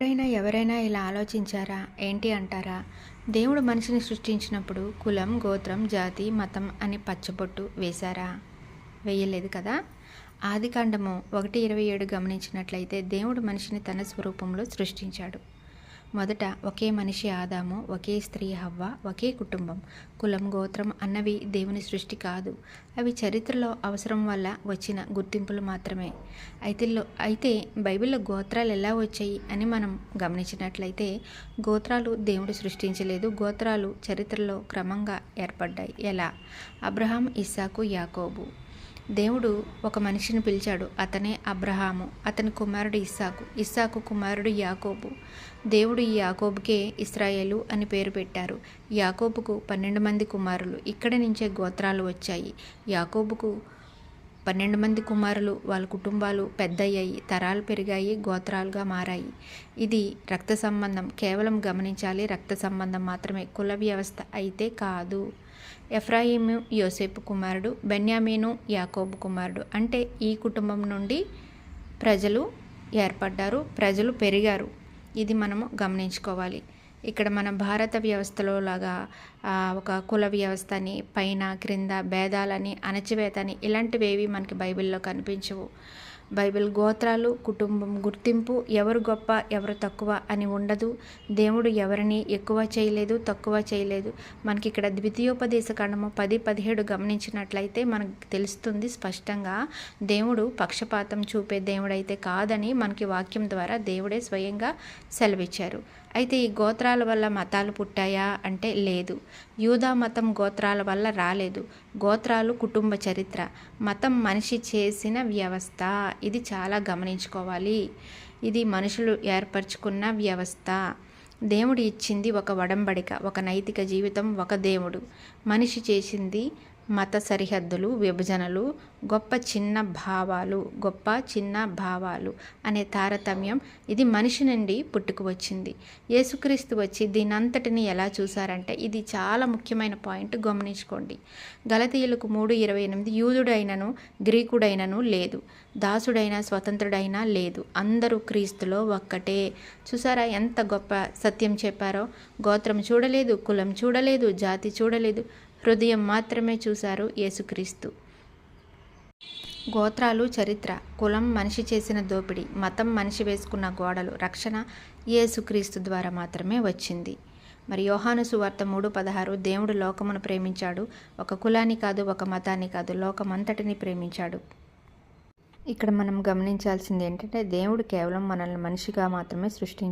ఎప్పుడైనా ఎవరైనా ఇలా ఆలోచించారా? ఏంటి అంటారా? దేవుడు మనిషిని సృష్టించినప్పుడు కులం గోత్రం జాతి మతం అని పచ్చబొట్టు వేశారా? వేయలేదు కదా? ఆదికాండము ఒకటి ఇరవై ఏడు గమనించినట్లయితే దేవుడు మనిషిని తన స్వరూపంలో సృష్టించాడు. మొదట ఒకే మనిషి ఆదాము ఒకే స్త్రీ హవ్వ ఒకే కుటుంబం. కులం గోత్రం అన్నవి దేవుని సృష్టి కాదు. అవి చరిత్రలో అవసరం వల్ల వచ్చిన గుర్తింపులు మాత్రమే. అయితే అయితే బైబిల్లో గోత్రాలు ఎలా వచ్చాయి అని మనం గమనించినట్లయితే గోత్రాలు దేవుడు సృష్టించలేదు. గోత్రాలు చరిత్రలో క్రమంగా ఏర్పడ్డాయి. ఎలా? అబ్రహాం ఇస్సాకు యాకోబు. దేవుడు ఒక మనిషిని పిలిచాడు. అతనే అబ్రహాము. అతని కుమారుడు ఇస్సాకు. ఇస్సాకు కుమారుడు యాకోబు. దేవుడు ఈ యాకోబుకే ఇస్రాయేలు అని పేరు పెట్టారు. యాకోబుకు పన్నెండు మంది కుమారులు ఇక్కడి నుంచే గోత్రాలు వచ్చాయి. యాకోబుకు పన్నెండు మంది కుమారులు వాళ్ళ కుటుంబాలు పెద్దయ్యాయి తరాలు పెరిగాయి గోత్రాలుగా మారాయి. ఇది రక్త సంబంధం. కేవలం గమనించాలి రక్త సంబంధం మాత్రమే. కుల వ్యవస్థ అయితే కాదు. ఎఫ్రాయిము యోసేపు కుమారుడు బెన్యామీను యాకోబు కుమారుడు. అంటే ఈ కుటుంబం నుండి ప్రజలు ఏర్పడ్డారు ప్రజలు పెరిగారు. ఇది మనము గమనించుకోవాలి. ఇక్కడ మన భారత వ్యవస్థలో లాగా ఒక కుల వ్యవస్థని పైన క్రింద భేదాలని అణచివేతని ఇలాంటివేవి మనకి బైబిల్లో కనిపించవు. బైబిల్ గోత్రాలు కుటుంబం గుర్తింపు ఎవరు గొప్ప ఎవరు తక్కువ అని ఉండదు. దేవుడు ఎవరిని ఎక్కువ చేయలేదు తక్కువ చేయలేదు. మనకి ఇక్కడ ద్వితీయోపదేశ ఖండము పది పదిహేడు గమనించినట్లయితే మనకు తెలుస్తుంది స్పష్టంగా దేవుడు పక్షపాతం చూపే దేవుడైతే కాదని మనకి వాక్యం ద్వారా దేవుడే స్వయంగా సెలవిచ్చారు. అయితే ఈ గోత్రాల వల్ల మతాలు పుట్టాయా అంటే లేదు. యూదా మతం గోత్రాల వల్ల రాలేదు. గోత్రాలు కుటుంబ చరిత్ర. మతం మనిషి చేసిన వ్యవస్థ. ఇది చాలా గమనించుకోవాలి. ఇది మనుషులు ఏర్పరచుకున్న వ్యవస్థ. దేవుడు ఇచ్చింది ఒక వడంబడిక ఒక నైతిక జీవితం ఒక దేవుడు. మనిషి చేసింది మత సరిహద్దులు విభజనలు గొప్ప చిన్న భావాలు గొప్ప చిన్న భావాలు అనే తారతమ్యం ఇది మనిషి నుండి పుట్టుకు వచ్చింది. యేసుక్రీస్తు వచ్చి దీనంతటిని ఎలా చూసారంటే ఇది చాలా ముఖ్యమైన పాయింట్ గమనించుకోండి. గలతీయులకు మూడు ఇరవై ఎనిమిది యూదుడైనను గ్రీకుడైనను లేదు. దాసుడైన స్వతంత్రుడైనా లేదు. అందరూ క్రీస్తులో ఒక్కటే. చూసారా ఎంత గొప్ప సత్యం చెప్పారో? గోత్రం చూడలేదు కులం చూడలేదు జాతి చూడలేదు. హృదయం మాత్రమే చూశారు యేసుక్రీస్తు. గోత్రాలు చరిత్ర కులం మనిషి చేసిన దోపిడీ మతం మనిషి వేసుకున్న గోడలు రక్షణ యేసుక్రీస్తు ద్వారా మాత్రమే వచ్చింది. మరి యోహాను సువార్త మూడు పదహారు దేవుడు లోకమును ప్రేమించాడు. ఒక కులాన్ని కాదు ఒక మతాన్ని కాదు లోకమంతటిని ప్రేమించాడు. ఇక్కడ మనం గమనించాల్సింది ఏంటంటే దేవుడు కేవలం మనల్ని మనిషిగా మాత్రమే సృష్టించాడు